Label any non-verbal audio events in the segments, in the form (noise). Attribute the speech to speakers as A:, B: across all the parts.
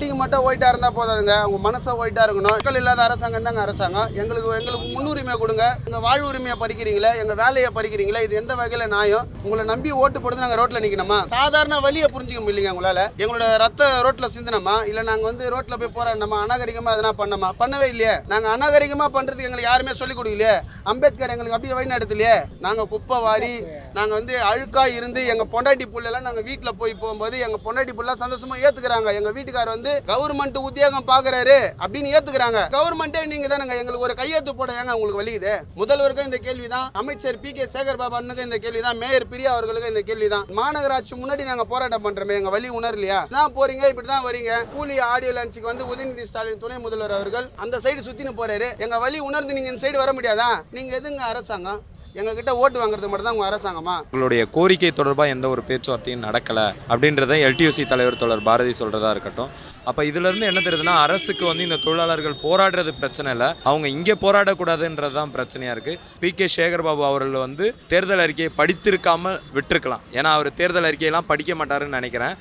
A: Building மட்டும் ஒயிட்டாக இருந்தால் போதாதுங்க. அவங்க மனசை ஒயிட்டாக இருக்கணும். மக்கள் இல்லாத அரசாங்கம் தாங்க அரசாங்கம். எங்களுக்கு எங்களுக்கு முன்னுரிமை கொடுங்க. எங்கள் வாழ்வு உரிமையை பறிக்கிறீங்களே எங்கள் வேலையை பறிக்கிறீங்களே இது எந்த வகையில் நியாயம்? உங்களை நம்பி ஓட்டு போடுறது நாங்கள் ரோட்டில் நிற்கணுமா சாதாரண வழியை புரிஞ்சுக்க முடியலைங்க உங்களால். எங்களோட ரத்த ரோட்டில் சிந்தனமா? இல்லை நாங்கள் வந்து ரோட்டில் போய் போராடணுமா அநாகரிகமாக எதனா பண்ணமா பண்ணவே இல்லையே. நாங்கள் அநாகரிகமாக பண்ணுறதுக்கு எங்களுக்கு யாருமே சொல்லிக் கொடுக்கலையே. அம்பேத்கர் எங்களுக்கு அப்படியே வழி நடத்தலையே நாங்கள் குப்பை வாரி நாங்கள் வந்து அழுக்காக இருந்து எங்கள் பொண்டாட்டி புள்ளெல்லாம் நாங்கள் வீட்டில் போய் போகும்போது எங்கள் பொண்டாட்டி புள்ளெல்லாம் சந்தோஷமாக ஏற்றுக்கிறாங்க எங்கள் வீட்டுக்காரர் வந்து கவர்மெண்ட் உத்தியோகம் பாக்குறாரு அப்படின்னு ஏத்துக்கிறாங்க. கவர்மெண்டே நீங்க தானங்க எங்களுக்கு ஒரு கையெழுத்து போட ஏங்க உங்களுக்கு வலிக்குது? முதல்வருக்கும் இந்த கேள்விதான் அமைச்சர் பி கே சேகர் பாபா இந்த கேள்விதான் மேயர் பிரியா அவர்களுக்கும் இந்த கேள்விதான். மாநகராட்சி முன்னாடி நாங்க போராட்டம் பண்றோமே எங்க வழி உணரலையா? தான் போறீங்க இப்படிதான் வரீங்க. கூலி ஆடியோ லஞ்சுக்கு வந்து உதயநிதி ஸ்டாலின் துணை முதல்வர் அவர்கள் அந்த சைடு சுத்தின்னு போறாரு. எங்க வழி உணர்ந்து நீங்க இந்த சைடு வர முடியாதா? நீங்க எதுங்க அரசாங்கம்? எங்க கிட்ட ஓட்டு வாங்குறது மட்டும் தான் உங்க அரசாங்கமா?
B: உங்களுடைய கோரிக்கை தொடர்பாக எந்த ஒரு பேச்சுவார்த்தையும் நடக்கலை அப்படின்றத எல்டியூசி தலைவர் தொடர் பாரதி சொல்கிறதா இருக்கட்டும். அப்போ இதுலேருந்து என்ன தெரியுதுன்னா அரசுக்கு வந்து இந்த தொழிலாளர்கள் போராடுறது பிரச்சனை இல்லை. அவங்க இங்கே போராடக்கூடாதுன்றது தான் பிரச்சனையாக இருக்குது பி. கே. சேகர்பாபு அவர்கள் வந்து தேர்தல் அறிக்கையை படித்திருக்காமல் விட்டுருக்கலாம். ஏன்னா அவர் தேர்தல் அறிக்கையெல்லாம் படிக்க மாட்டாருன்னு நினைக்கிறேன்.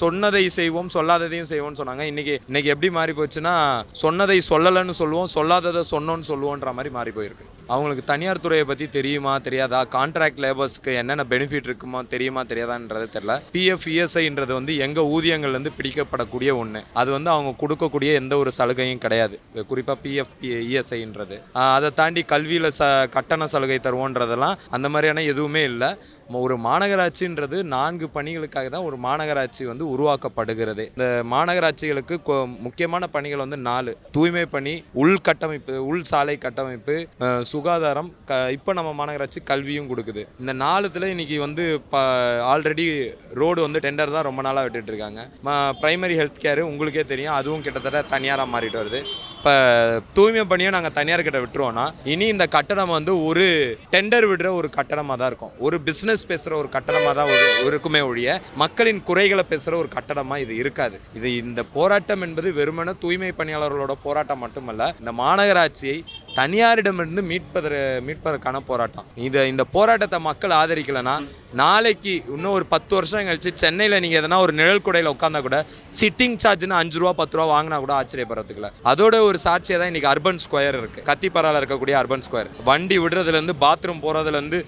B: சொன்னதை செய்வோம் சொல்லாததையும் செய்வோம்னு சொன்னாங்க. இன்னைக்கு இன்னைக்கு எப்படி மாறி போச்சுன்னா சொன்னதை சொல்லலைன்னு சொல்லுவோம் சொல்லாததை சொன்னோன்னு சொல்லுவோன்ற மாதிரி மாறி போயிருக்கு. அவங்களுக்கு தனியார் துறையை பற்றி தெரியுமா தெரியாதா? கான்ட்ராக்ட் லேபர்ஸ்க்கு என்னென்ன பெனிஃபிட் இருக்குமா தெரியுமா தெரியாதான்றது தெரியல. பிஎஃப் இஎஸ்ஐன்றது வந்து எங்கள் ஊதியங்கள்லேருந்து பிடிக்கப்படக்கூடிய ஒன்று அது வந்து அவங்க கொடுக்கக்கூடிய எந்த ஒரு சலுகையும் கிடையாது. குறிப்பாக பிஎஃப் இஎஸ்ஐன்றது அதை தாண்டி கல்வியில் ச கட்டண சலுகை தருவோன்றதெல்லாம் அந்த மாதிரியான எதுவுமே இல்லை. ஒரு மாநகராட்சின்றது நான்கு பணிகளுக்காக தான் ஒரு மாநகராட்சி வந்து உருவாக்கப்படுகிறது. இந்த மாநகராட்சிகளுக்கு கொ- முக்கியமான பணிகள் வந்து நாலு. தூய்மை பணி உள்கட்டமைப்பு உள் சாலை கட்டமைப்பு சுகாதாரம் க இப்போ நம்ம மாநகராட்சி கல்வியும் கொடுக்குது. இந்த நாலுத்தில் இன்னைக்கு வந்து ப ஆல்ரெடி ரோடு வந்து டெண்டர் தான் ரொம்ப நாளாக விட்டுட்டிருக்காங்க. ப்ரைமரி ஹெல்த் கேரு உங்களுக்கே தெரியும். அதுவும் கிட்டத்தட்ட தனியாராக மாறிட்டு வருது. இப்போ தூய்மை பணியை நாங்கள் தனியார் கிட்ட விட்டுருவோம்னா இனி இந்த கட்டணம் வந்து ஒரு டெண்டர் விடுற ஒரு கட்டணமாக தான் இருக்கும். ஒரு பிஸ்னஸ் பேசுகிற ஒரு கட்டடமாக தான் இருக்குமே ஒழிய மக்களின் குறைகளை பேசுகிற ஒரு கட்டடமாக இது இருக்காது. இது இந்த போராட்டம் என்பது வெறுமன தூய்மை பணியாளர்களோட போராட்டம் மட்டுமல்ல இந்த மாநகராட்சியை தனியாரிடமிருந்து மீட்பதற்கு மீட்பதற்கான போராட்டம். இதை இந்த போராட்டத்தை மக்கள் ஆதரிக்கலைன்னா நாளைக்கு இன்னும் ஒரு பத்து வருஷம் கழிச்சு சென்னையில் நீங்கள் எதனா ஒரு நிழல் குடையில் உட்காந்தா கூட சிட்டிங் சார்ஜ்னு அஞ்சு ரூபா பத்து ரூபா வாங்கினா கூட ஆச்சரியப்படுறதுக்குல அதோட ஒரு சாட்சியாக தான் இன்றைக்கி அர்பன் ஸ்கொயர் இருக்குது கத்திப்பரால இருக்கக்கூடிய அர்பன் ஸ்கொயர் வண்டி விடுறதுலேருந்து பாத்ரூம் போகிறதுலேருந்து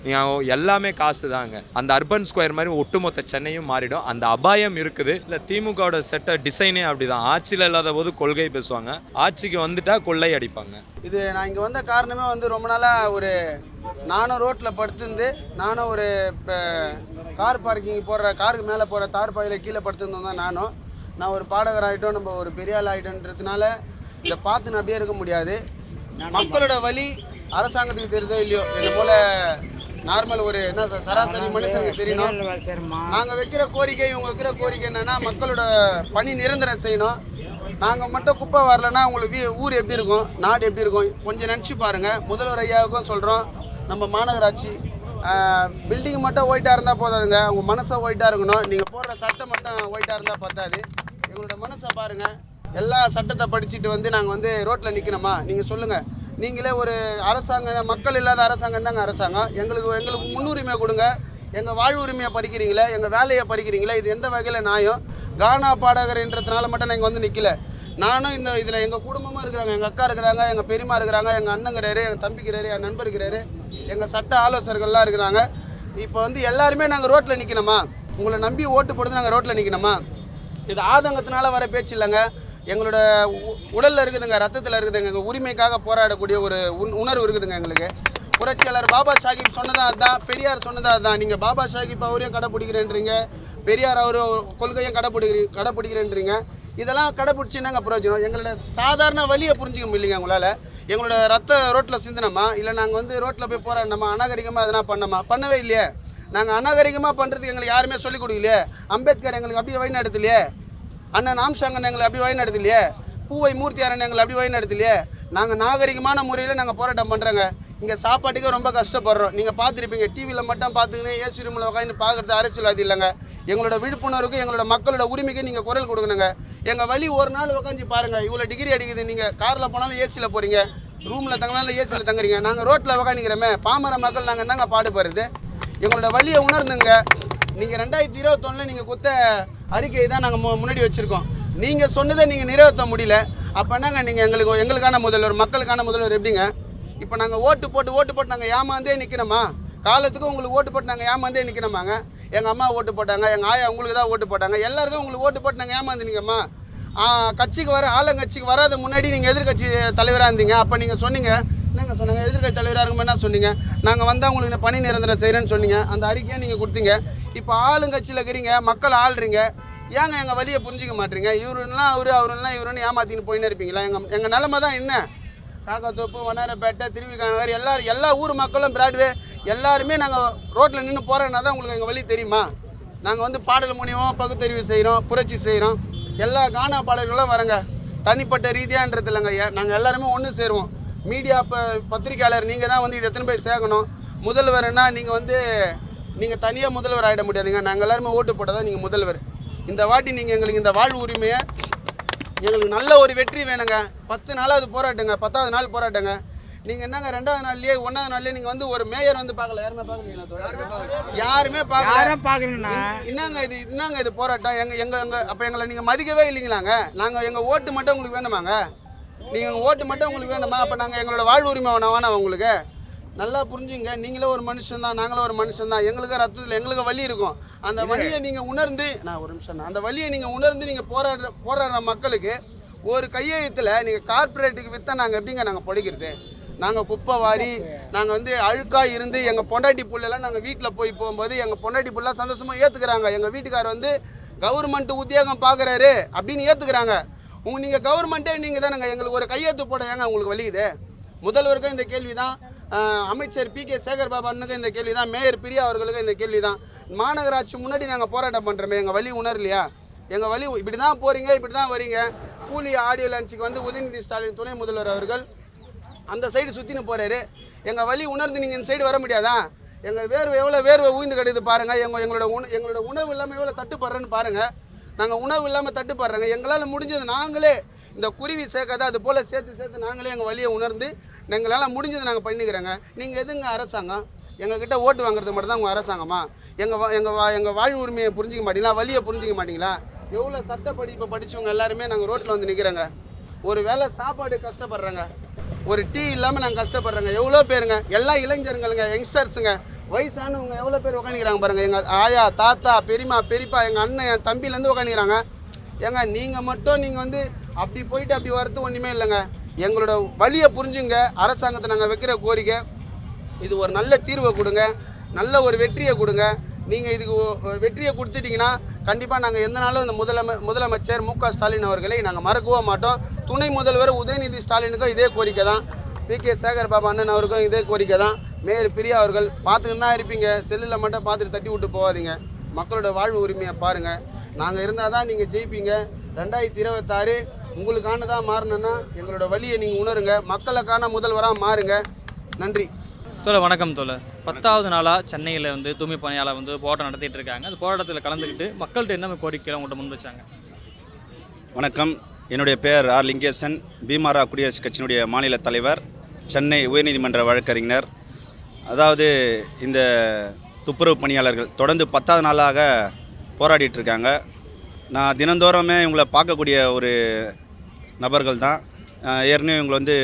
B: எல்லாமே காசு தாங்க. அந்த அர்பன் ஸ்கொயர் மாதிரி ஒட்டுமொத்த சென்னையும் மாறிடும். அந்த அபாயம் இருக்குது. இல்லை திமுகவோட செட்டை டிசைனே அப்படிதான். ஆட்சியில் இல்லாத போது கொள்கை பேசுவாங்க. ஆட்சிக்கு வந்துட்டா கொள்ளை அடிப்பாங்க.
A: இது நான் இங்கே வந்த காரணமே வந்து ரொம்ப நாளாக ஒரு நானும் ரோட்டில் படுத்திருந்து நானும் ஒரு இப்போ கார் பார்க்கிங் போடுற காருக்கு மேலே போகிற தார் பாயில் கீழே படுத்திருந்தோம் தான் நானும். நான் ஒரு பாடகர் ஆகிட்டோம் நம்ம ஒரு பெரிய ஆள் ஆகிட்டோன்றதுனால இதை பார்த்து நான் அப்படியே இருக்க முடியாது. மக்களோட வழி அரசாங்கத்துக்கு தெரியுதோ இல்லையோ என்னை போல நார்மல் ஒரு என்ன சராசரி மனுஷனுக்கு தெரியணும். நாங்கள் வைக்கிற கோரிக்கை இவங்க வைக்கிற கோரிக்கை என்னன்னா மக்களோட பணி நிரந்தரம் செய்யணும். நாங்கள் மட்டும் குப்பை வரலன்னா உங்களுக்கு வீ ஊர் எப்படி இருக்கும்? நாடு எப்படி இருக்கும்? கொஞ்சம் நினச்சி பாருங்கள் முதல்வர் ஐயாவுக்கும் சொல்கிறோம் நம்ம மாநகராட்சி பில்டிங் மட்டும் ஒயிட்டாக இருந்தால் போதாதுங்க. அவங்க மனசை ஒயிட்டாக இருக்கணும். நீங்கள் போடுற சட்டம் மட்டும் ஒயிட்டாக இருந்தால் பத்தாது. எங்களோட மனசை பாருங்கள் எல்லா சட்டத்தை படிச்சுட்டு வந்து நாங்கள் வந்து ரோட்டில் நிற்கணுமா நீங்கள் சொல்லுங்கள் நீங்களே ஒரு அரசாங்கம் மக்கள் இல்லாத அரசாங்கம் தாங்க அரசாங்கம். எங்களுக்கு எங்களுக்கு முன்னுரிமை கொடுங்க. எங்கள் வாழ்வுரிமையை பறிக்கிறீங்களே எங்கள் வேலையை பறிக்கிறீங்களே இது எந்த வகையில் நியாயம்? கானா பாடகர்ன்றதுனால மட்டும் நான் இங்கே வந்து நிற்கல நானும் இந்த இதில் எங்கள் குடும்பமாக இருக்கிறாங்க. எங்கள் அக்கா இருக்கிறாங்க எங்கள் பெரியம்மா இருக்கிறாங்க எங்கள் அண்ணங்கிறாரு எங்கள் தம்பிக்கிறாரு என் நண்பர் இருக்கிறாரு எங்கள் சட்ட ஆலோசகர்கள்லாம் இருக்கிறாங்க. இப்போ வந்து எல்லாருமே நாங்கள் ரோட்டில் நிற்கணுமா உங்களை நம்பி ஓட்டு போட்டு நாங்கள் ரோட்டில் நிற்கணுமா இது ஆதங்கத்தினால வர பேச்சு இல்லைங்க. எங்களோட உ- இருக்குதுங்க ரத்தத்தில் இருக்குதுங்க. எங்கள் உரிமைக்காக போராடக்கூடிய ஒரு உணர்வு இருக்குதுங்க எங்களுக்கு. புரட்சியாளர் பாபா சாஹிப் சொன்னதாக அதுதான் பெரியார் சொன்னதாக அதுதான் நீங்கள் பாபா சாஹிப் அவரையும் கடைப்பிடிக்கிறேன்றீங்க. பெரியார் அவர் கொள்கையும் கடைப்பிடி கடைப்பிடிக்கிறேன்றீங்க. இதெல்லாம் கடைப்பிடிச்சு என்னங்க பிரயோஜனம்? எங்களோட சாதாரண வழியை புரிஞ்சிக்க முடியலைங்க உங்களால். எங்களோட ரத்த ரோட்டில் சிந்தனமா? இல்லை நாங்கள் வந்து ரோட்டில் போய் போராடணுமா அநாகரிகமாக எதனா பண்ணோமா? பண்ணவே இல்லையே. நாங்கள் அநாகரிகமாக பண்ணுறதுக்கு எங்களுக்கு யாருமே சொல்லிக் கொடுக்கலையே. அம்பேத்கர் எங்களுக்கு அப்படியே வழி நடத்தலையே. அண்ணன் ஆம்சாங்கன் எங்களை அப்படி வழி நடத்தலையே. பூவை மூர்த்தியாரன் எங்களை அப்படி வழி நடத்தலையே. நாங்கள் நாகரிகமான முறையில் நாங்கள் போராட்டம் பண்ணுறோங்க இங்கே சாப்பாட்டுக்கே ரொம்ப கஷ்டப்படுறோம். நீங்கள் பார்த்துருப்பீங்க டிவியில் மட்டும் பார்த்துக்கினே ஏசி ரூமில் உட்காந்து பார்க்குறது அரசியல்வாதி இல்லைங்க. எங்களோட விழிப்புணர்வுக்கு எங்களோட மக்களோட உரிமைக்கு நீங்கள் குரல் கொடுக்கணுங்க. எங்கள் வழி ஒரு நாள் உட்காந்து பாருங்கள் இவ்வளோ டிகிரி அடிக்குது. நீங்கள் காரில் போனாலும் ஏசியில் போகிறீங்க ரூமில் தங்கினாலும் ஏசியில் தங்குறீங்க. நாங்கள் ரோட்டில் உக்காந்துக்கிறோமே பாமர மக்கள் நாங்கள் என்னங்க பாடுபடுறது? எங்களோட வழியை உணர்ந்துங்க. நீங்கள் ரெண்டாயிரத்தி இருபத்தொன்னில் நீங்கள் கொடுத்த அறிக்கையை தான் நாங்கள் முன்னாடி வச்சுருக்கோம். நீங்கள் சொன்னதை நீங்கள் நிறைவேற்ற முடியல. அப்போ என்னங்க நீங்கள் எங்களுக்கு எங்களுக்கான முதல்வர் மக்களுக்கான முதல்வர் எப்படிங்க? இப்போ நாங்கள் ஓட்டு போட்டு ஓட்டு போட்டு நாங்கள் ஏமாந்தே நிற்கணுமா காலத்துக்கு உங்களுக்கு ஓட்டு போட்டு நாங்கள் ஏமாந்தே நிற்கணுமாங்க எங்கள் அம்மா ஓட்டு போட்டாங்க எங்கள் ஆயா உங்களுக்கு தான் ஓட்டு போட்டாங்க எல்லாருக்கும் உங்களுக்கு ஓட்டு போட்டு நாங்கள் ஏமாந்து கட்சிக்கு வர ஆளுங்கட்சிக்கு வராத முன்னாடி நீங்கள் எதிர்க்கட்சி தலைவராக இருந்தீங்க. அப்போ நீங்கள் சொன்னீங்க என்னங்க சொன்னாங்க? எதிர்க்கட்சி தலைவராக இருக்கும்போது என்ன சொன்னீங்க. நாங்கள் வந்தால் உங்களுக்கு இந்த பணி நிரந்தரம் செய்கிறேன்னு சொன்னீங்க. அந்த அறிக்கையை நீங்கள் கொடுத்தீங்க. இப்போ ஆளுங்கட்சியில் இருக்கிறீங்க மக்கள் ஆள்றீங்க. ஏங்க எங்கள் வழியை புரிஞ்சிக்க மாட்டீங்க? இவருன்னா அவரு அவருன்னா இவருன்னு ஏமாத்தின்னு போயின்னு இருப்பீங்களா? எங்கள் எங்கள் நிலமை தான் என்ன? காக்கத்தோப்பு வண்ணாரப்பேட்டை திருவிகா நகர் எல்லா எல்லா ஊர் மக்களும் பிராட்வே எல்லாருமே நாங்கள் ரோட்டில் நின்று போகிறோன்னா தான் உங்களுக்கு எங்கள் வழி தெரியுமா? நாங்கள் வந்து பாடல் மூலியமாக பகுத்தறிவு செய்கிறோம் புரட்சி செய்கிறோம் எல்லா கானா பாடல்களும் வரங்க. தனிப்பட்ட ரீதியான்றது இல்லைங்க நாங்கள் எல்லாருமே ஒன்று சேருவோம். மீடியா இப்போ பத்திரிக்கையாளர் நீங்கள் தான் வந்து இதை எத்தனை போய் சேர்க்கணும் முதல்வர்னா நீங்கள் வந்து நீங்கள் தனியாக முதல்வர் ஆகிட முடியாதுங்க. நாங்கள் எல்லாருமே ஓட்டு போட்டால் தான் நீங்கள் முதல்வர். இந்த வாட்டி நீங்கள் எங்களுக்கு இந்த வாழ்வு உரிமையை எங்களுக்கு நல்ல ஒரு வெற்றி வேணுங்க. பத்து நாளாவது போராட்டங்க பத்தாவது நாள் போராட்டங்க. நீங்க என்னங்க ரெண்டாவது நாள்லயே ஒன்னாவது நாள்லயே நீங்க வந்து ஒரு மேயர் வந்து பார்க்கல. யாருமே பார்க்கலீங்களா? யாருமே பார்க்கல. என்னங்க இது என்னங்க இது போராட்டம்? எங்க எங்க எங்க அப்ப எங்களை நீங்க மதிக்கவே இல்லைங்களாங்க? நாங்க எங்க ஓட்டு மட்டும் உங்களுக்கு வேணுமாங்க? நீங்க எங்க ஓட்டு மட்டும் உங்களுக்கு வேணுமா? அப்ப நாங்க எங்களோட வாழ்வு உரிமை வேணாம் வேணாம் உங்களுக்கு? நல்லா புரிஞ்சுங்க. நீங்களே ஒரு மனுஷன் தான் நாங்களும் ஒரு மனுஷன் தான் எங்களுக்கு ரத்தத்தில் எங்களுக்கு வலி இருக்கும். அந்த வலியை நீங்க உணர்ந்து நான் ஒரு நிமிஷம் அந்த வலியை நீங்க உணர்ந்து நீங்க போராடுற போராடுற மக்களுக்கு ஒரு கையெழுத்தில் நீங்கள் கார்ப்பரேட்டுக்கு விற்றா நாங்கள் எப்படிங்க நாங்கள் படிக்கிறது? நாங்கள் குப்பை வாரி நாங்கள் வந்து அழுக்காக இருந்து எங்கள் பொண்டாட்டி புள்ளெல்லாம் நாங்கள் வீட்டில் போய் போகும்போது எங்கள் பொண்டாட்டி புள்ள சந்தோஷமாக ஏற்றுக்கிறாங்க எங்கள் வீட்டுக்கார் வந்து கவர்மெண்ட் உத்தியோகம் பார்க்குறாரு அப்படின்னு ஏற்றுக்கிறாங்க உங்க நீங்கள் கவர்மெண்ட்டே நீங்கள் தானேங்க எங்களுக்கு ஒரு கையெழுத்து போட ஏங்க உங்களுக்கு வலிக்குது? முதல்வருக்கும் இந்த கேள்வி தான் அமைச்சர் பி கே சேகர் பாபானுக்கு இந்த கேள்வி தான் மேயர் பிரியா அவர்களுக்கும் இந்த கேள்வி தான் மாநகராட்சி முன்னாடி நாங்கள் போராட்டம் பண்ணுறோமே எங்கள் வழி உணரலையா? எங்கள் வழி இப்படி தான் போகிறீங்க இப்படி தான் வரீங்க. கூலி ஆடியோ லஞ்சுக்கு வந்து உதயநிதி ஸ்டாலின் துணை முதல்வர் அவர்கள் அந்த சைடு சுற்றின்னு போகிறாரு எங்கள் வழி உணர்ந்து நீங்கள் இந்த சைடு வர முடியாதா? எங்கள் வேர்வை எவ்வளோ வேர்வை ஊய்ந்து கிடையாது பாருங்கள் எங்கள் எங்களோட உண எங்களோட உணவு இல்லாமல் எவ்வளோ தட்டுப்படுறேன்னு பாருங்கள் நாங்கள் உணவு இல்லாமல் தட்டுப்படுறோங்க. எங்களால் முடிஞ்சது நாங்களே இந்த குருவி சேர்க்காத அது போல் சேர்த்து சேர்த்து நாங்களே எங்கள் வழியை உணர்ந்து எங்களால் முடிஞ்சது நாங்கள் பண்ணிக்கிறோங்க. நீங்கள் எதுங்க அரசாங்கம்? எங்ககிட்ட ஓட்டு வாங்குறது மட்டும் தான் உங்கள் அரசாங்கமா எங்கள் எங்கள் வா எங்கள் வாழ்வு உரிமையை புரிஞ்சிக்க மாட்டீங்களா? வழியை புரிஞ்சிக்க மாட்டீங்களா? எவ்வளோ சட்ட படிப்பை படித்தவங்க எல்லாருமே நாங்கள் ரோட்டில் வந்து நிற்கிறோங்க ஒரு வேளை சாப்பாடு கஷ்டப்படுறோங்க. ஒரு டீ இல்லாமல் நாங்கள் கஷ்டப்படுறோங்க. எவ்வளோ பேருங்க? எல்லா இளைஞருங்களுங்க யங்ஸ்டர்ஸுங்க. வயசானவங்க எவ்வளோ பேர் உட்காந்துக்கிறாங்க பாருங்கள் எங்கள் ஆயா தாத்தா பெரியம்மா பெரியப்பா எங்கள் அண்ணன் என் தம்பிலேருந்து உட்காந்துக்கிறாங்க ஏங்க நீங்கள் மட்டும் நீங்கள் வந்து அப்படி போயிட்டு அப்படி வரது ஒன்றுமே இல்லைங்க. எங்களோட வழியை புரிஞ்சுங்க. அரசாங்கத்தை நாங்கள் வைக்கிற கோரிக்கை. இது ஒரு நல்ல தீர்வை கொடுங்க. நல்ல ஒரு வெற்றியை கொடுங்க. நீங்கள் இதுக்கு வெற்றியை கொடுத்துட்டிங்கன்னா கண்டிப்பாக நாங்கள் எந்த நாளும் இந்த முதலமை முதலமைச்சர் மு க ஸ்டாலின் அவர்களை நாங்கள் மறக்கவே மாட்டோம். துணை முதல்வர் உதயநிதி ஸ்டாலினுக்கும் இதே கோரிக்கை தான். பி. கே. சேகர் பாபா அண்ணன் அவருக்கும் இதே கோரிக்கை தான். மேயர் பிரியா அவர்கள் பார்த்துக்கிட்டு தான் இருப்பீங்க. செல்லில் மட்டும் பார்த்துட்டு தட்டி விட்டு போகாதீங்க. மக்களோட வாழ்வு உரிமையை பாருங்கள் நாங்கள் இருந்தால் தான் நீங்கள் ஜெயிப்பீங்க. ரெண்டாயிரத்தி இருபத்தாறு உங்களுக்கானதாக மாறணுன்னா எங்களோட வழியை நீங்கள் உணருங்க. மக்களுக்கான முதல்வராக மாறுங்க. நன்றி.
C: தோழர் வணக்கம் தோழர். பத்தாவது நாளாக சென்னையில் வந்து தூய்மை பணியாளர் வந்து போராட்டம் நடத்திட்டு இருக்காங்க. அந்த போராட்டத்தில் கலந்துக்கிட்டு மக்கள்கிட்ட என்ன கோரிக்கை உங்கள்கிட்ட முன் வச்சாங்க?
D: வணக்கம். என்னுடைய பெயர் ஆர். லிங்கேசன். பீமாரா குடியரசுக் கட்சியினுடைய மாநில தலைவர் சென்னை உயர்நீதிமன்ற வழக்கறிஞர். அதாவது இந்த துப்புரவு பணியாளர்கள் தொடர்ந்து பத்தாவது நாளாக போராடிட்டு இருக்காங்க. நான் தினந்தோறுமே இவங்களை பார்க்கக்கூடிய ஒரு நபர்கள் தான். ஏற்கனவே இவங்களை வந்து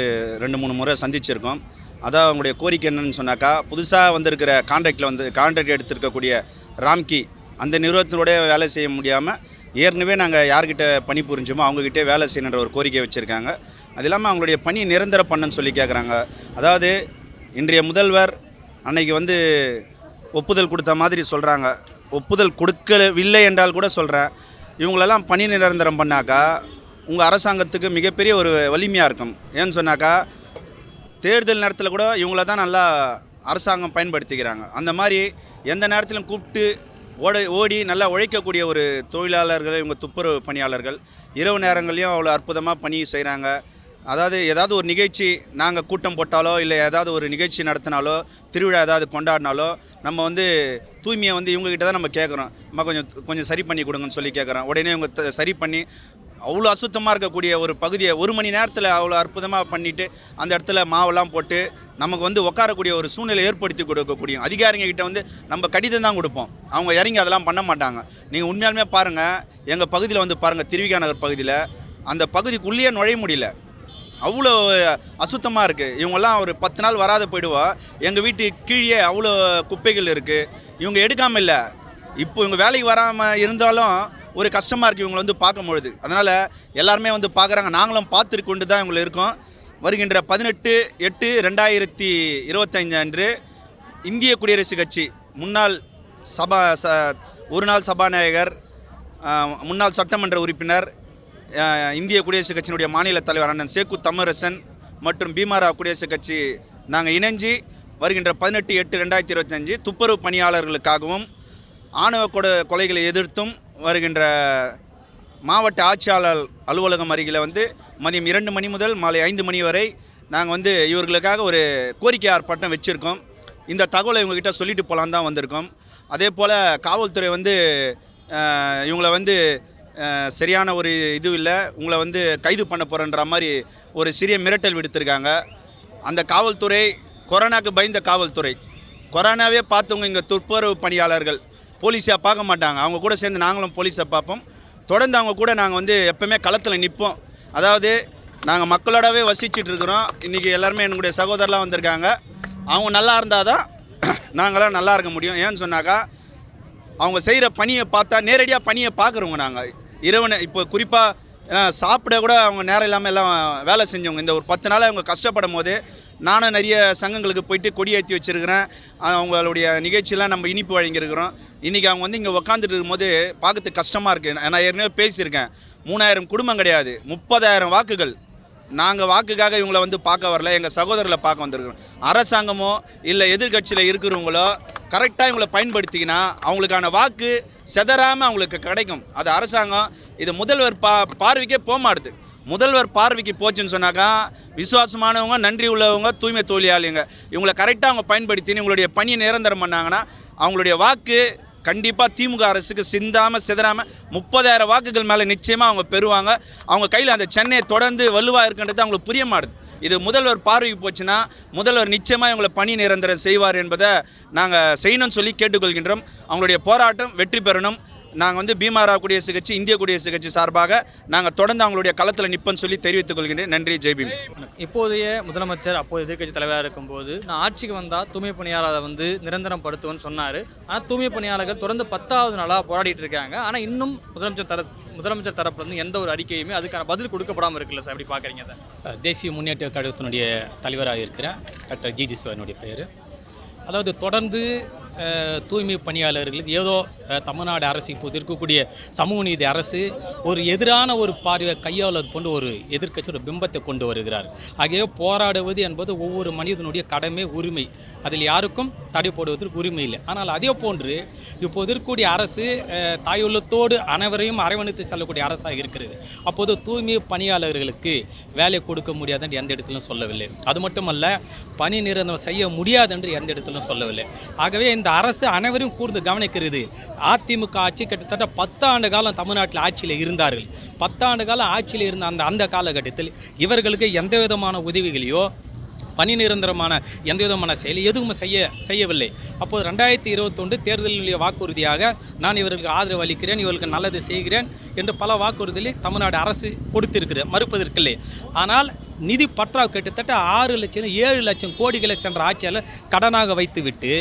D: ரெண்டு மூணு முறை சந்திச்சிருக்கோம். அதான் அவங்களுடைய கோரிக்கை என்னன்னு சொன்னாக்கா புதுசாக வந்திருக்கிற கான்ட்ராக்டில் வந்து கான்ட்ராக்ட் எடுத்திருக்கக்கூடிய ராம்கி அந்த நிறுவனத்தினுடைய வேலை செய்ய முடியாமல் ஏற்கனவே நாங்கள் யார்கிட்ட பணி புரிஞ்சோமோ அவங்ககிட்டே வேலை செய்யணுன்ற ஒரு கோரிக்கை வச்சுருக்காங்க. அது இல்லாமல் அவங்களுடைய பணி நிரந்தர பண்ணுன்னு சொல்லி கேட்குறாங்க அதாவது இன்றைய முதல்வர் அன்னைக்கு வந்து ஒப்புதல் கொடுத்த மாதிரி சொல்கிறாங்க ஒப்புதல் கொடுக்கவில்லை என்றால் கூட சொல்கிறேன் இவங்களெல்லாம் பணி நிரந்தரம் பண்ணாக்கா உங்கள் அரசாங்கத்துக்கு மிகப்பெரிய ஒரு வலிமையாக இருக்கும். ஏன்னு சொன்னாக்கா தேர்தல் நேரத்தில் கூட இவங்கள தான் நல்லா அரசாங்கம் பயன்படுத்திக்கிறாங்க. அந்த மாதிரி எந்த நேரத்திலும் கூப்பிட்டு ஓட ஓடி நல்லா உழைக்கக்கூடிய ஒரு தொழிலாளர்கள் இவங்க துப்புரவு பணியாளர்கள் இரவு நேரங்களையும் அவ்வளோ அற்புதமாக பணி செய்கிறாங்க அதாவது ஏதாவது ஒரு நிகழ்ச்சி நாங்கள் கூட்டம் போட்டாலோ இல்லை ஏதாவது ஒரு நிகழ்ச்சி நடத்தினாலோ திருவிழா ஏதாவது கொண்டாடினாலோ நம்ம வந்து தூய்மையை வந்து இவங்ககிட்ட தான் நம்ம கேட்குறோம். நம்ம கொஞ்சம் கொஞ்சம் சரி பண்ணி கொடுங்கன்னு சொல்லி கேட்குறோம். உடனே இவங்க சரி பண்ணி அவ்வளோ அசுத்தமாக இருக்கக்கூடிய ஒரு பகுதியை ஒரு மணி நேரத்தில் அவ்வளோ அற்புதமாக பண்ணிவிட்டு அந்த இடத்துல மாவெல்லாம் போட்டு நமக்கு வந்து உட்காரக்கூடிய ஒரு சூழ்நிலை ஏற்படுத்தி கொடுக்கக்கூடிய அதிகாரிங்க கிட்ட வந்து நம்ம கடிதம் தான் கொடுப்போம். அவங்க இறங்கி அதெல்லாம் பண்ண மாட்டாங்க. நீங்கள் உண்மையாலுமே பாருங்கள் எங்கள் பகுதியில் வந்து பாருங்கள் திருவிகா நகர் பகுதியில் அந்த பகுதிக்குள்ளேயே நுழைய முடியல. அவ்வளோ அசுத்தமாக இருக்குது இவங்கெல்லாம் ஒரு பத்து நாள் வராத போயிடுவா. எங்கள் வீட்டு கீழே அவ்வளோ குப்பைகள் இருக்குது இவங்க எடுக்காமல் இல்லை. இப்போ இவங்க வேலைக்கு வராமல் இருந்தாலும் ஒரு கஷ்டமாக இருக்குது இவங்களை வந்து பார்க்கும் பொழுது அதனால் எல்லாருமே வந்து பார்க்குறாங்க. நாங்களும் பார்த்துருக்கொண்டு தான் இவங்களை இருக்கோம். வருகின்ற பதினெட்டு எட்டு ரெண்டாயிரத்தி இருபத்தைந்து அன்று இந்திய குடியரசுக் கட்சி முன்னாள் சபா ச ஒரு நாள் சபாநாயகர் முன்னாள் சட்டமன்ற உறுப்பினர் இந்திய குடியரசுக் கட்சியினுடைய மாநில தலைவர் அண்ணன் சேக்கு தமரசன் மற்றும் பீமாரா குடியரசுக் கட்சி நாங்கள் இணைஞ்சு வருகின்ற பதினெட்டு எட்டு ரெண்டாயிரத்தி இருபத்தஞ்சு துப்புரவு பணியாளர்களுக்காகவும் ஆணவ கொலைகளை எதிர்த்தும் வருகின்ற மாவட்ட ஆட்சியாளர் அலுவலகம் அருகில் வந்து மதியம் இரண்டு மணி முதல் மாலை ஐந்து மணி வரை நாங்கள் வந்து இவர்களுக்காக ஒரு கோரிக்கை ஆர்ப்பாட்டம் வச்சுருக்கோம். இந்த தகவலை இவங்ககிட்ட சொல்லிட்டு போகலான் தான் வந்திருக்கோம். அதே போல் காவல்துறை வந்து இவங்களை இவங்கள வந்து சரியான ஒரு இது இல்லை. உங்களை வந்து கைது பண்ண போகிறன்ற மாதிரி ஒரு சிறிய மிரட்டல் விடுத்திருக்காங்க. அந்த காவல்துறை கொரோனாக்கு பயந்த காவல்துறை. கொரோனாவே பார்த்தவங்க இங்கே துப்புரவு பணியாளர்கள். போலீஸாக பார்க்க மாட்டாங்க. அவங்க கூட சேர்ந்து நாங்களும் போலீஸை பார்ப்போம். தொடர்ந்து அவங்க கூட நாங்கள் வந்து எப்போவுமே களத்தில் நிற்போம் அதாவது நாங்கள் மக்களோடவே வசிச்சுட்டு இருக்கிறோம். இன்றைக்கி எல்லாருமே என்னுடைய சகோதரர்லாம் வந்திருக்காங்க. அவங்க நல்லா இருந்தால் தான் (clears throat) நாங்களாம் நல்லா இருக்க முடியும். ஏன்னு சொன்னாக்கா அவங்க செய்கிற பணியை பார்த்தா நேரடியாக பணியை பார்க்குறவங்க நாங்கள் இரவனை இப்போ குறிப்பாக சாப்பிட கூட அவங்க நேரம் இல்லாமல் எல்லாம் வேலை செஞ்சவங்க. இந்த ஒரு பத்து நாளாக அவங்க கஷ்டப்படும் போது நானும் நிறைய சங்கங்களுக்கு போயிட்டு கொடி ஏற்றி வச்சுருக்கிறேன். அவங்களுடைய நிகழ்ச்சியெலாம் நம்ம இனிப்பு வழங்கியிருக்கிறோம். இன்றைக்கி அவங்க வந்து இங்கே உக்காந்துட்டு இருக்கும்போது பார்க்கறதுக்கு கஷ்டமாக இருக்குது நான் ஏற்கனவே பேசியிருக்கேன். மூணாயிரம் குடும்பம் கிடையாது. முப்பதாயிரம் வாக்குகள். நாங்கள் வாக்குக்காக இவங்கள வந்து பார்க்க வரல. எங்கள் சகோதரர்களை பார்க்க வந்திருக்கிறோம். அரசாங்கமோ இல்லை எதிர்க்கட்சியில் இருக்கிறவங்களோ கரெக்டாக இவங்களை பயன்படுத்திங்கன்னா அவங்களுக்கான வாக்கு செதறாமல் அவங்களுக்கு கிடைக்கும். அது அரசாங்கம் இது முதல்வர் பா பார்வைக்கே போகமாட்டுது முதல்வர் பார்வைக்கு போச்சுன்னு சொன்னாக்கா விசுவாசமானவங்க நன்றி உள்ளவங்க தூய்மை தொழிலாளிங்க. இவங்களை கரெக்டாக அவங்க பயன்படுத்தி இவங்களுடைய பணியை நிரந்தரம் பண்ணாங்கன்னா அவங்களுடைய வாக்கு கண்டிப்பாக திமுக அரசுக்கு சிந்தாமல் சிதறாமல் முப்பதாயிரம் வாக்குகள் மேலே நிச்சயமாக அவங்க பெறுவாங்க. அவங்க கையில் அந்த சென்னையை தொடர்ந்து வலுவாக இருக்குன்றது அவங்களுக்கு புரிய மாட்டுது. இது முதல்வர் பார்வைக்கு போச்சுன்னா முதல்வர் நிச்சயமாக இவங்களை பணி நிரந்தரம் செய்வார் என்பதை நாங்கள் செய்யணும்னு சொல்லி கேட்டுக்கொள்கின்றோம். அவங்களுடைய போராட்டம் வெற்றி பெறணும். நாங்கள் வந்து பீமாரா குடியரசுக் கட்சி இந்திய குடியரசுக் கட்சி சார்பாக நாங்கள் தொடர்ந்து அவங்களுடைய களத்தில் நிற்போன்னு சொல்லி தெரிவித்துக் கொள்கின்றேன். நன்றி ஜெய்பீம்
C: இப்போதைய முதலமைச்சர் அப்போது எதிர்க்கட்சி தலைவராக இருக்கும்போது நான் ஆட்சிக்கு வந்தால் தூய்மை பணியாளரை வந்து நிரந்தரம் படுத்துவேன்னு சொன்னார். ஆனால் தூய்மை பணியாளர்கள் தொடர்ந்து பத்தாவது நாளாக போராடிட்டு இருக்காங்க. ஆனால் இன்னும் முதலமைச்சர் தர முதலமைச்சர் தரப்புல இருந்து எந்த ஒரு அறிக்கையுமே அதுக்கான பதில் கொடுக்கப்படாமல் இருக்குல்ல சார்? எப்படி பார்க்குறீங்க அதை?
E: தேசிய முன்னேற்ற கழகத்தினுடைய தலைவராக இருக்கிற டாக்டர் ஜிஜி சிவனுடைய பேர் அதாவது தொடர்ந்து தூய்மை பணியாளர்களுக்கு ஏதோ தமிழ்நாடு அரசு இப்போது இருக்கக்கூடிய சமூக நீதி அரசு ஒரு எதிரான ஒரு பார்வை கையாளது கொண்டு ஒரு எதிர்கட்சியோட பிம்பத்தை கொண்டு வருகிறார். ஆகவே போராடுவது என்பது ஒவ்வொரு மனிதனுடைய கடமை உரிமை. அதில் யாருக்கும் தடை போடுவதற்கு உரிமை இல்லை. ஆனால் அதே போன்று இப்போது இருக்கக்கூடிய அரசு தாயுள்ளத்தோடு அனைவரையும் அரவணைத்து செல்லக்கூடிய அரசாக இருக்கிறது. அப்போது தூய்மை பணியாளர்களுக்கு வேலை கொடுக்க முடியாது என்று எந்த இடத்திலும் சொல்லவில்லை. அது மட்டுமல்ல பணி நிரந்தரம் செய்ய முடியாது என்று எந்த இடத்திலும் சொல்லவில்லை. ஆகவே இந்த அரசு அனைவரும் கூர்ந்து கவனிக்கிறது. அதிமுக ஆட்சி கிட்டத்தட்ட பத்தாண்டு காலம் தமிழ்நாட்டில் ஆட்சியில் இருந்தார்கள். பத்தாண்டு காலம் ஆட்சியில் இருந்த அந்த அந்த காலகட்டத்தில் இவர்களுக்கு எந்த விதமான உதவிகளையோ பணி நிரந்தரமான எந்த விதமான செயல் எதுவும் செய்ய செய்யவில்லை. அப்போது ரெண்டாயிரத்தி இருபத்தொன்று தேர்தலினுடைய வாக்குறுதியாக நான் இவர்களுக்கு ஆதரவு அளிக்கிறேன் இவர்களுக்கு நல்லது செய்கிறேன் என்று பல வாக்குறுதிகளை தமிழ்நாடு அரசு கொடுத்திருக்கிறது மறுப்பதற்கில்லை. ஆனால் நிதி பற்றா கிட்டத்தட்ட ஆறு லட்சம் ஏழு லட்சம் கோடிகளை சென்ற ஆட்சியால் கடனாக வைத்துவிட்டு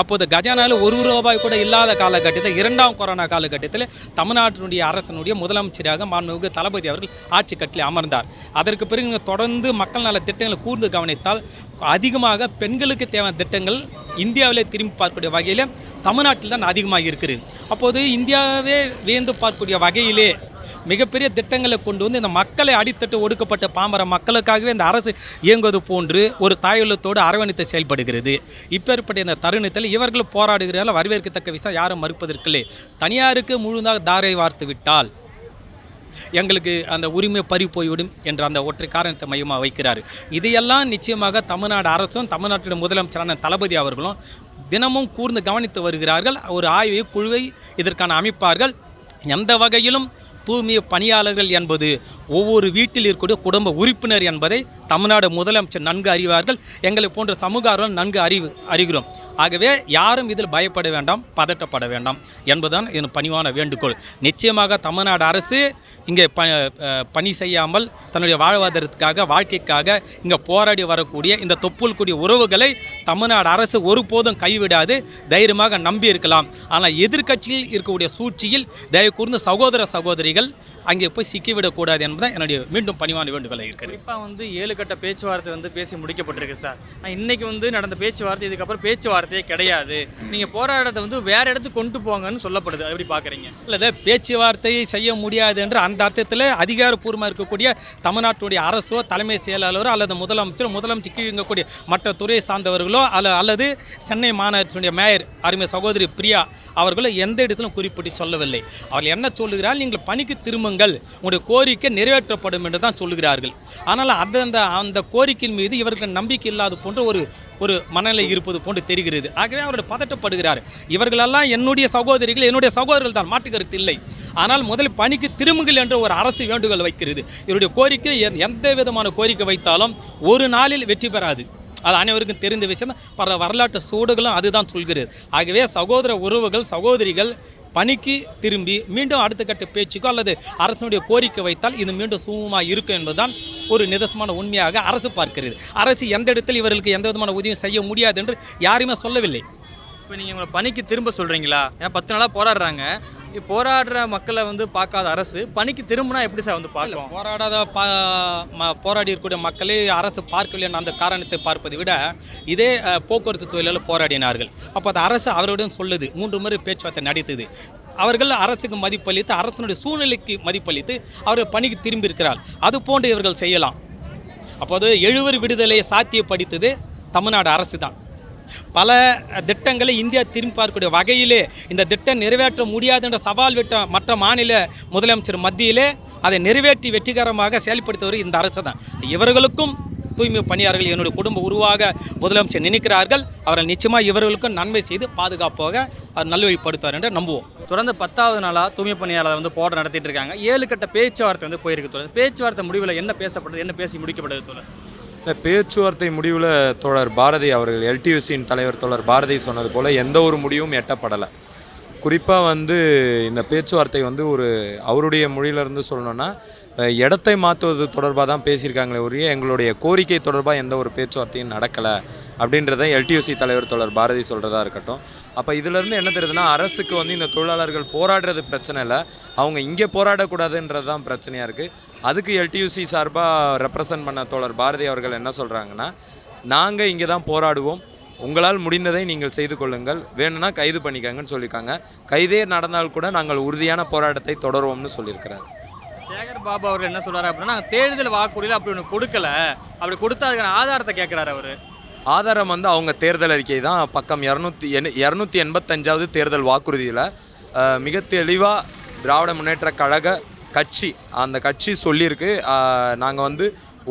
E: அப்போது கஜானாவில் ஒரு ரூபாய் கூட இல்லாத காலகட்டத்தில் இரண்டாம் கொரோனா காலகட்டத்தில் தமிழ்நாட்டினுடைய அரசனுடைய முதலமைச்சராக மாண்புமிகு தளபதி அவர்கள் ஆட்சி கட்டில் அமர்ந்தார். அதற்கு பிறகு தொடர்ந்து மக்கள் நல திட்டங்களை கூர்ந்து கவனித்தால் அதிகமாக பெண்களுக்கு தேவையான திட்டங்கள் இந்தியாவிலே திரும்பி பார்க்கக்கூடிய வகையில் தமிழ்நாட்டில் தான் அதிகமாக இருக்குது. அப்போது இந்தியாவே வியந்து பார்க்கக்கூடிய வகையிலே மிகப்பெரிய திட்டங்களை கொண்டு வந்து இந்த மக்களை அடித்தட்டு ஒடுக்கப்பட்ட பாமர மக்களுக்காகவே இந்த அரசு இயங்குவது போன்று ஒரு தாயுள்ளத்தோடு அரவணைத்து செயல்படுகிறது. இப்பேற்பட்ட இந்த தருணத்தில் இவர்கள் போராடுகிறார்கள் வரவேற்கத்தக்க விஷயம் யாரும் மறுப்பதற்கில்லை. தனியாருக்கு முழுதாக தாரை வார்த்து விட்டால் எங்களுக்கு அந்த உரிமை பறி போய்விடும் என்ற அந்த ஒற்றை காரணத்தை மையமாக வைக்கிறார். இதையெல்லாம் நிச்சயமாக தமிழ்நாடு அரசும் தமிழ்நாட்டின் முதலமைச்சரான தளபதி அவர்களும் தினமும் கூர்ந்து கவனித்து வருகிறார்கள். ஒரு ஆய்வு குழுவை இதற்கான அமைப்பார்கள். எந்த வகையிலும் தூய்மை பணியாளர்கள் என்பது ஒவ்வொரு வீட்டில் இருக்கக்கூடிய குடும்ப உறுப்பினர் என்பதை தமிழ்நாடு முதலமைச்சர் நன்கு அறிவார்கள். எங்களை போன்ற சமூக ஆர்வலர் நன்கு அறிவு அறிகிறோம். ஆகவே யாரும் இதில் பயப்பட வேண்டாம் பதட்டப்பட வேண்டாம் என்பதுதான் இதன் பணிவான வேண்டுகோள். நிச்சயமாக தமிழ்நாடு அரசு இங்கே ப பணி செய்யாமல் தன்னுடைய வாழ்வாதாரத்துக்காக வாழ்க்கைக்காக இங்கே போராடி வரக்கூடிய இந்த தொப்புள் கூடிய உறவுகளை தமிழ்நாடு அரசு ஒருபோதும் கைவிடாது தைரியமாக நம்பி இருக்கலாம் ஆனால் எதிர்க்கட்சியில் இருக்கக்கூடிய சூழ்ச்சியில் தயவு கூர்ந்து சகோதர சகோதரிகள் legal அங்கே போய் சிக்கிவிடக்கூடாது என்பதுதான் என்னுடைய மீண்டும் பணிவான வேண்டுகோளாக இருக்கிறது
C: குறிப்பாக வந்து ஏழு கட்ட பேச்சுவார்த்தை வந்து பேசி முடிக்கப்பட்டிருக்கு சார். இன்னைக்கு வந்து நடந்த பேச்சுவார்த்தை இதுக்கப்புறம் பேச்சுவார்த்தையே கிடையாது. நீங்கள் போராட்டத்தை வந்து வேற இடத்துக்கு கொண்டு போங்கன்னு சொல்லப்படுது. அது எப்படி பார்க்குறீங்க?
E: அல்லது பேச்சுவார்த்தையை செய்ய முடியாது என்று அந்த அர்த்தத்தில் அதிகாரப்பூர்வமாக இருக்கக்கூடிய தமிழ்நாட்டுடைய அரசோ தலைமை செயலாளரோ அல்லது முதலமைச்சர் முதலமைச்சர் கீழ் இருக்கக்கூடிய மற்ற துறை சார்ந்தவர்களோ அல்ல அல்லது சென்னை மாநகராட்சியுடைய மேயர் அருமை சகோதரி பிரியா அவர்களோ எந்த இடத்திலும் குறிப்பிட்டு சொல்லவில்லை. அவர்கள் என்ன சொல்லுகிறார்கள்? நீங்கள் பணிக்கு வாருங்கள் உங்களுடைய கோரிக்கை நிறைவேற்றப்படும் என்று தான் சொல்லுகிறார்கள். ஆனால் அந்த அந்த அந்த கோரிக்கையின் மீது இவர்கள் நம்பிக்கை இல்லாத போன்ற ஒரு ஒரு மனநிலை இருப்பது போன்று தெரிகிறது. ஆகவே அவர்கள் பதட்டப்படுகிறார். இவர்களெல்லாம் என்னுடைய சகோதரிகள் என்னுடைய சகோதரர்கள் தான் மாற்றுக்கருத்து இல்லை. ஆனால் முதலில் பணிக்கு திரும்புங்கள் என்ற ஒரு அரசு வேண்டுகோள் வைக்கிறது. இவருடைய கோரிக்கை எந்த- விதமான கோரிக்கை வைத்தாலும் ஒரு நாளில் வெற்றி பெறாது. அது அனைவருக்கும் தெரிந்த விஷயம் பல வரலாற்று சூடுகளும் அதுதான் சொல்கிறது. ஆகவே சகோதர உறவுகள் சகோதரிகள் பணிக்கு திரும்பி மீண்டும் அடுத்த கட்ட பேச்சுக்கோ அல்லது அரசனுடைய கோரிக்கை வைத்தால் இது மீண்டும் சுமூகமாக இருக்கும் என்பதுதான் ஒரு நிதர்சமான உண்மையாக அரசு பார்க்கிறது. அரசு எந்த இடத்தில் இவர்களுக்கு எந்த விதமான உதவியும் செய்ய முடியாது என்று யாருமே சொல்லவில்லை.
C: இப்போ நீங்கள் உங்களை பணிக்கு திரும்ப சொல்கிறீங்களா ஏன்னா பத்து நாளாக போராடுறாங்க. இப்போ போராடுற மக்களை வந்து பார்க்காத அரசு பணிக்கு திரும்பினா எப்படி சார் வந்து பார்க்கும்?
E: போராடாத போராடி இருக்கக்கூடிய மக்களை அரசு பார்க்கவில்லை அந்த காரணத்தை பார்ப்பதை விட இதே போக்குவரத்து தொழிலாளர் போராடினார்கள். அப்போ அது அரசு அவருடன் சொல்லுது. மூன்று முறை பேச்சுவார்த்தை நடத்தது. அவர்கள் அரசுக்கு மதிப்பளித்து அரசனுடைய சூழ்நிலைக்கு மதிப்பளித்து அவர்கள் பணிக்கு திரும்பி இருக்கிறார் அது போன்று இவர்கள் செய்யலாம். அப்போது எழுவர் விடுதலையை சாத்தியப்படுத்தது தமிழ்நாடு அரசு தான் பல திட்டங்களை இந்தியா திரும்பி பார்க்கக்கூடிய வகையிலே இந்த திட்டம் நிறைவேற்ற முடியாது என்ற சவால் விட்ட மற்ற மாநில முதலமைச்சர் மத்தியிலே அதை நிறைவேற்றி வெற்றிகரமாக செயல்படுத்துவது இந்த அரசு தான் இவர்களுக்கும் தூய்மை பணியாளர்கள் என்னுடைய குடும்ப உருவாக முதலமைச்சர் நினைக்கிறார்கள். அவர்கள் நிச்சயமாக இவர்களுக்கும் நன்மை செய்து பாதுகாப்பாக அவர் நல்வழிப்படுத்துவார் என்று நம்புவோம்.
C: தொடர்ந்து பத்தாவது நாளாக தூய்மை பணியாளர் வந்து போராட்டம் நடத்திட்டு இருக்காங்க. ஏழு கட்ட பேச்சுவார்த்தை வந்து போயிருக்கு தொடர் பேச்சுவார்த்தை முடிவில் என்ன பேசப்படுது என்ன பேசி முடிக்கப்படுது தொடர்
B: இந்த பேச்சுவார்த்தை முடிவில் தோழர் பாரதி அவர்கள் எல்டியூசியின் தலைவர் தோழர் பாரதி சொன்னது போல் எந்த ஒரு முடிவும் எட்டப்படலை. குறிப்பாக வந்து இந்த பேச்சுவார்த்தை வந்து ஒரு அவருடைய மொழியிலேருந்து சொல்லணும்னா இடத்தை மாற்றுவது தொடர்பாக தான் பேசியிருக்காங்களே ஒழிய எங்களுடைய கோரிக்கை தொடர்பாக எந்த ஒரு பேச்சுவார்த்தையும் நடக்கலை அப்படின்றத எல்டியூசி தலைவர் தோழர் பாரதி சொல்கிறதா இருக்கட்டும். அப்போ இதிலேருந்து என்ன தெரியுதுன்னா அரசுக்கு வந்து இந்த தொழிலாளர்கள் போராடுறது பிரச்சனை இல்லை. அவங்க இங்கே போராடக்கூடாதுன்றது தான் பிரச்சனையாக இருக்குது அதுக்கு எல்டியூசி சார்பாக ரெப்ரசன்ட் பண்ண தோழர் பாரதி அவர்கள் என்ன சொல்கிறாங்கன்னா நாங்கள் இங்கே தான் போராடுவோம். உங்களால் முடிந்ததை நீங்கள் செய்து கொள்ளுங்கள். வேணும்னா கைது பண்ணிக்கங்கன்னு சொல்லியிருக்காங்க. கைதே நடந்தால் கூட நாங்கள் உறுதியான போராட்டத்தை தொடருவோம்னு சொல்லியிருக்கிறார்.
C: சேகர் பாபு அவர் என்ன சொல்கிறார் அப்படின்னா தேர்தல் வாக்குறுதியில் அப்படி ஒன்று கொடுக்கல. அப்படி கொடுத்தா அதுக்கான ஆதாரத்தை கேட்குறாரு அவர்.
B: ஆதாரம் வந்து அவங்க தேர்தல் அறிக்கை தான். பக்கம் இரநூத்தி எண் இரநூத்தி எண்பத்தஞ்சாவது தேர்தல் வாக்குறுதியில் மிக தெளிவாக திராவிட முன்னேற்ற கழக கட்சி அந்த கட்சி சொல்லியிருக்கு. நாங்கள் வந்து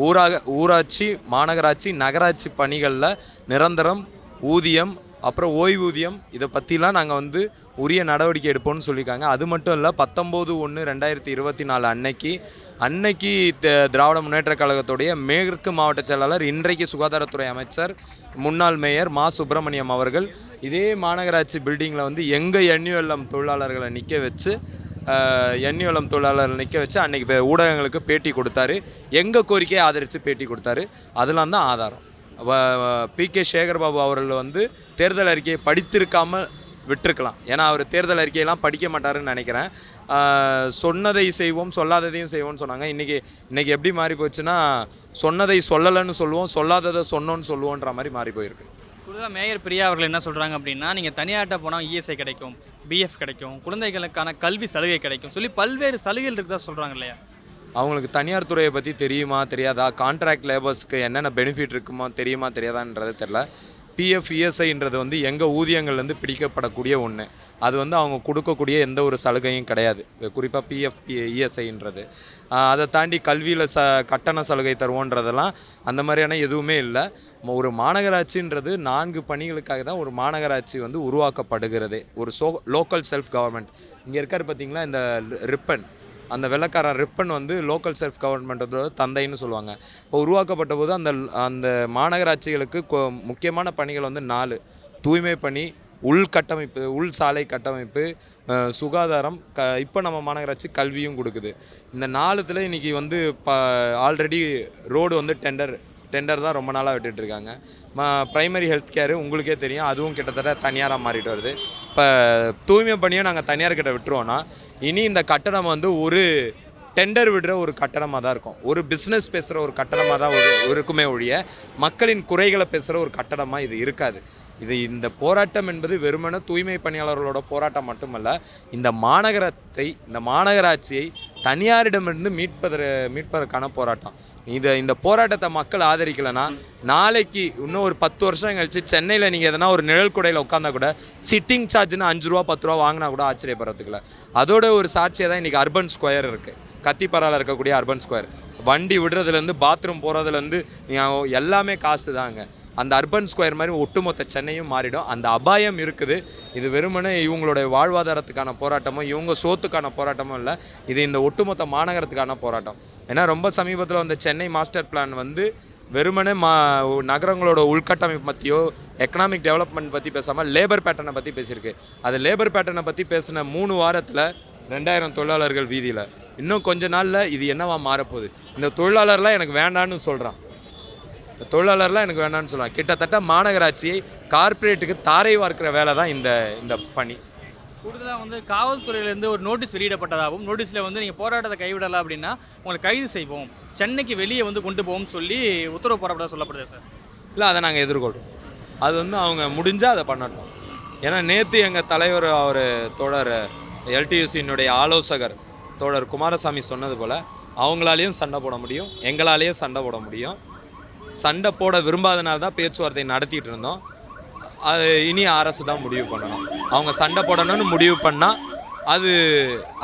B: ஊராக ஊராட்சி மாநகராட்சி நகராட்சி பணிகளில் நிரந்தரம் ஊதியம் அப்புறம் ஓய்வூதியம் இதை பற்றிலாம் நாங்கள் வந்து உரிய நடவடிக்கை எடுப்போம்னு சொல்லியிருக்காங்க. அது மட்டும் இல்லை பத்தொம்போது ஒன்று ரெண்டாயிரத்தி இருபத்தி நாலு அன்னைக்கு அன்னைக்கு த- திராவிட முன்னேற்ற கழகத்துடைய மேற்கு மாவட்ட செயலாளர் இன்றைக்கு சுகாதாரத்துறை அமைச்சர் முன்னாள் மேயர் மா. சுப்பிரமணியம் அவர்கள் இதே மாநகராட்சி பில்டிங்கில் வந்து எங்கள் என்யூஎல்எம் தொழிலாளர்களை நிற்க வச்சு என்யூஎல்எம் தொழிலாளர்கள் நிற்க வச்சு அன்றைக்கி ஊடகங்களுக்கு பேட்டி கொடுத்தாரு. எங்கள் கோரிக்கையை ஆதரித்து பேட்டி கொடுத்தாரு. அதெல்லாம் தான் ஆதாரம். பி கே சேகர்பாபு அவர்கள் வந்து தேர்தல் அறிக்கையை படித்திருக்காமல் விட்டுருக்கலாம். ஏன்னா அவர் தேர்தல் அறிக்கையெல்லாம் படிக்க மாட்டாருன்னு நினைக்கிறேன். சொன்னதை செய்வோம் சொல்லாததையும் செய்வோம்னு சொன்னாங்க. இன்றைக்கி இன்றைக்கி எப்படி மாறி போச்சுன்னா சொன்னதை சொல்லலைன்னு சொல்லுவோம் சொல்லாததை சொன்னோன்னு சொல்லுவோன்ற மாதிரி மாறி போயிருக்கு.
C: கூடுதலாக மேயர் பிரியா அவர்கள் என்ன சொல்கிறாங்க அப்படின்னா நீங்கள் தனியார்ட்ட போனால் இஎஸ்ஐ கிடைக்கும் பிஎஃப் கிடைக்கும் குழந்தைகளுக்கான கல்வி சலுகை கிடைக்கும் சொல்லி பல்வேறு சலுகைகள் இருக்குதா சொல்கிறாங்க இல்லையா?
B: அவங்களுக்கு தனியார் துறையை பற்றி தெரியுமா தெரியாதா? கான்ட்ராக்ட் லேபர்ஸ்க்கு என்னென்ன பெனிஃபிட் இருக்குமா தெரியுமா தெரியாதான்றது தெரில பிஎஃப் இஎஸ்ஐன்றது வந்து எங்கள் ஊதியங்கள்லேருந்து பிடிக்கப்படக்கூடிய ஒன்று அது வந்து அவங்க கொடுக்கக்கூடிய எந்த ஒரு சலுகையும் கிடையாது. குறிப்பாக பிஎஃப் இஎஸ்ஐன்றது அதை தாண்டி கல்வியில் ச கட்டண சலுகை தருவோன்றதெல்லாம் அந்த மாதிரியான எதுவுமே இல்லை. ஒரு மாநகராட்சின்றது நான்கு பணிகளுக்காக தான் ஒரு மாநகராட்சி வந்து உருவாக்கப்படுகிறது. ஒரு சோ லோக்கல் செல்ஃப் கவர்மெண்ட் இங்கே இருக்கார் பார்த்தீங்களா இந்த ரிப்பன். அந்த வெள்ளக்காரன் ரிப்பன் வந்து லோக்கல் செல்ஃப் கவர்மெண்ட்டோட தந்தைன்னு சொல்லுவாங்க. இப்போ உருவாக்கப்பட்ட போது அந்த அந்த மாநகராட்சிகளுக்கு கொ- முக்கியமான பணிகள் வந்து நாலு. தூய்மை பணி உள்கட்டமைப்பு உள் சாலை கட்டமைப்பு சுகாதாரம் க இப்போ நம்ம மாநகராட்சி கல்வியும் கொடுக்குது. இந்த நாலுத்தில் இன்றைக்கி வந்து ப ஆல்ரெடி ரோடு வந்து டெண்டர் டெண்டர் தான் ரொம்ப நாளாக விட்டுட்ருக்காங்க ம ப்ரைமரி ஹெல்த் கேரு உங்களுக்கே தெரியும். அதுவும் கிட்டத்தட்ட தனியாராக மாறிட்டு வருது. இப்போ தூய்மை பணியும் நாங்கள் தனியார்கிட்ட விட்டுருவோன்னா இனி இந்த கட்டணம் வந்து ஒரு டெண்டர் விடுற ஒரு கட்டணமாக தான் இருக்கும். ஒரு பிஸ்னஸ் பேசுகிற ஒரு கட்டணமாக தான் ஒரு இருக்குமே ஒழிய மக்களின் குறைகளை பேசுகிற ஒரு கட்டணமாக இது இருக்காது. இது இந்த போராட்டம் என்பது வெறுமனே தூய்மை பணியாளர்களோட போராட்டம் மட்டுமல்ல இந்த மாநகரத்தை இந்த மாநகராட்சியை தனியாரிடமிருந்து மீட்பதற்கு மீட்பதற்கான போராட்டம். இதை இந்த போராட்டத்தை மக்கள் ஆதரிக்கலைன்னா நாளைக்கு இன்னும் ஒரு பத்து வருஷம் கழிச்சு சென்னையில் நீங்கள் எதனா ஒரு நிழல் குடையில் உட்காந்தா கூட சிட்டிங் சார்ஜ்னு அஞ்சு ரூபா பத்து ரூபா வாங்கினா கூட ஆச்சரியப்படுறதுக்குல அதோட ஒரு சாட்சியாக தான் இன்றைக்கி அர்பன் ஸ்கொயர் இருக்குது கத்திப்பரால இருக்கக்கூடிய அர்பன் ஸ்கொயர் வண்டி விடுறதுலேருந்து பாத்ரூம் போகிறதுலேருந்து எல்லாமே காசு தாங்க அந்த அர்பன் ஸ்கொயர் மாதிரி ஒட்டுமொத்த சென்னையும் மாறிடும். அந்த அபாயம் இருக்குது. இது வெறுமனே இவங்களுடைய வாழ்வாதாரத்துக்கான போராட்டமோ இவங்க சோத்துக்கான போராட்டமோ இல்லை. இது இந்த ஒட்டுமொத்த மாநகரத்துக்கான போராட்டம். ஏன்னா ரொம்ப சமீபத்தில் வந்த சென்னை மாஸ்டர் பிளான் வந்து வெறுமனே மா நகரங்களோட உள்கட்டமைப்பு பற்றியோ எக்கனாமிக் டெவலப்மெண்ட் பற்றி பேசாமல் லேபர் பேட்டர்னை பற்றி பேசியிருக்கு. அது லேபர் பேட்டர்னை பற்றி பேசின மூணு வாரத்தில் ரெண்டாயிரம் தொழிலாளர்கள் வீதியில். இன்னும் கொஞ்ச நாளில் இது என்னவா மாறப்போகுது? இந்த தொழிலாளர்லாம் எனக்கு வேண்டான்னு சொல்கிறான் தொழிலாளர்லாம் எனக்கு வேண்டாம்னு சொல்லுவாங்க. கிட்டத்தட்ட மாநகராட்சியை கார்ப்பரேட்டுக்கு தாரை வார்க்கிற வேலை தான் இந்த இந்த பணி.
C: கூடுதலாக வந்து காவல்துறையிலேருந்து ஒரு நோட்டீஸ் வெளியிடப்பட்டதாகவும் நோட்டீஸில் வந்து நீங்கள் போராட்டத்தை கைவிடலாம் அப்படின்னா உங்களை கைது செய்வோம். சென்னைக்கு வெளியே வந்து கொண்டு போவோம்னு சொல்லி உத்தரவு போடப்பட சொல்லப்படுது சார்.
B: இல்லை அதை நாங்கள் எதிர்கொள்கிறோம் அது வந்து அவங்க முடிஞ்சால் அதை பண்ணட்டும். ஏன்னா நேற்று எங்கள் தலைவர் அவர் தோழர் எல்டியூசியினுடைய ஆலோசகர் தோழர் குமாரசாமி சொன்னது போல் அவங்களாலேயும் சண்டை போட முடியும் எங்களாலேயும் சண்டை போட முடியும். சண்டை போட விரும்பாதனால தான் பேச்சுவார்த்தை நடத்திட்டு இருந்தோம். அது இனி அரசு தான் முடிவு பண்ணணும். அவங்க சண்டை போடணும்னு முடிவு பண்ணால் அது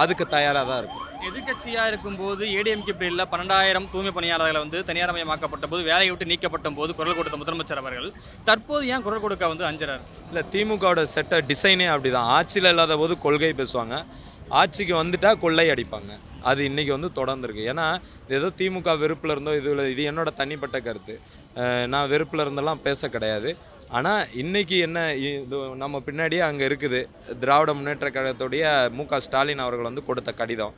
B: அதுக்கு தயாராக தான் இருக்கும்.
C: எதிர்க்கட்சியாக இருக்கும்போது ஏடிஎம்கே பிரிவில் பன்னெண்டாயிரம் தூய்மை பணியாளர்களை வந்து தனியார்மயமாக்கப்பட்ட போது வேலையை விட்டு நீக்கப்பட்ட போது குரல் கொடுத்த முதலமைச்சர் அவர்கள் தற்போது ஏன் குரல் கொடுக்க வந்து அஞ்சுறாரு?
B: இல்லை திமுகவோட செட்ட டிசைனே அப்படி தான் ஆட்சியில் இல்லாத போது கொள்கை பேசுவாங்க. ஆட்சிக்கு வந்துட்டா கொள்ளை அடிப்பாங்க. அது இன்றைக்கி வந்து தொடர்ந்துருக்கு. ஏன்னா ஏதோ திமுக வெறுப்பில் இருந்தோ இது இது என்னோடய தனிப்பட்ட கருத்து. நான் வெறுப்பில் இருந்தெல்லாம் பேச கிடையாது. ஆனால் இன்றைக்கி என்ன இது நம்ம பின்னாடியே அங்கே இருக்குது. திராவிட முன்னேற்ற கழகத்துடைய மு க ஸ்டாலின் அவர்கள் வந்து கொடுத்த கடிதம்.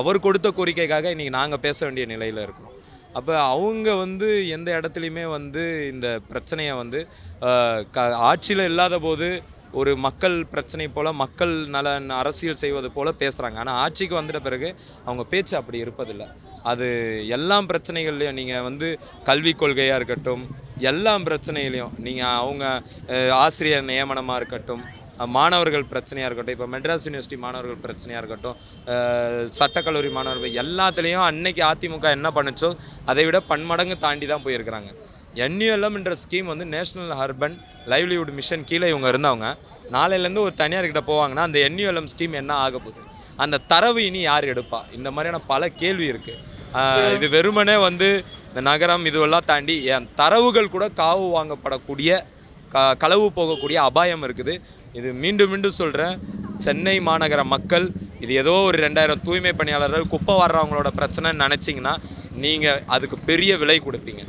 B: அவர் கொடுத்த கோரிக்கைக்காக இன்றைக்கி நாங்கள் பேச வேண்டிய நிலையில் இருக்கிறோம். அப்போ அவங்க வந்து எந்த இடத்துலையுமே வந்து இந்த பிரச்சனையை வந்து க ஆட்சியில் இல்லாத போது ஒரு மக்கள் பிரச்சனை போல் மக்கள் நலன் அரசியல் செய்வது போல் பேசுகிறாங்க ஆனால் ஆட்சிக்கு வந்துட்ட பிறகு அவங்க பேச்சு அப்படி இருப்பதில்லை. அது எல்லா பிரச்சனைகள்லையும் நீங்கள் வந்து கல்விக் கொள்கையாக இருக்கட்டும் எல்லா பிரச்சனையிலையும் நீங்கள் அவங்க ஆசிரியர் நியமனமாக இருக்கட்டும் மாணவர்கள் பிரச்சனையாக இருக்கட்டும் இப்போ மெட்ராஸ் யூனிவர்சிட்டி மாணவர்கள் பிரச்சனையாக இருக்கட்டும் சட்டக்கல்லூரி மாணவர்கள் எல்லாத்துலேயும் அன்னைக்கு அதிமுக என்ன பண்ணுச்சோ அதை விட பன்மடங்கு தாண்டி தான் போயிருக்கிறாங்க. என்யூஎல்எம் என்ற ஸ்கீம் வந்து நேஷ்னல் அர்பன் லைவ்லிஹுட் மிஷன் கீழே இவங்க இருந்தவங்க. நாளையிலேருந்து ஒரு தனியார்கிட்ட போவாங்கன்னா அந்த என்யூஎல்எம் ஸ்கீம் என்ன ஆக போகுது? அந்த தரவு இனி யார் எடுப்பா? இந்த மாதிரியான பல கேள்வி இருக்குது இது வெறுமனே வந்து இந்த நகரம் இதுவெல்லாம் தாண்டி என் தரவுகள் கூட காவு வாங்கப்படக்கூடிய க களவு போகக்கூடிய அபாயம் இருக்குது. இது மீண்டும் மீண்டும் சொல்கிறேன் சென்னை மாநகர மக்கள் இது ஏதோ ஒரு ரெண்டாயிரம் தூய்மை பணியாளர்கள் குப்பை வர்றவங்களோட பிரச்சனைன்னு நினச்சிங்கன்னா நீங்கள் அதுக்கு பெரிய விலை கொடுப்பீங்க.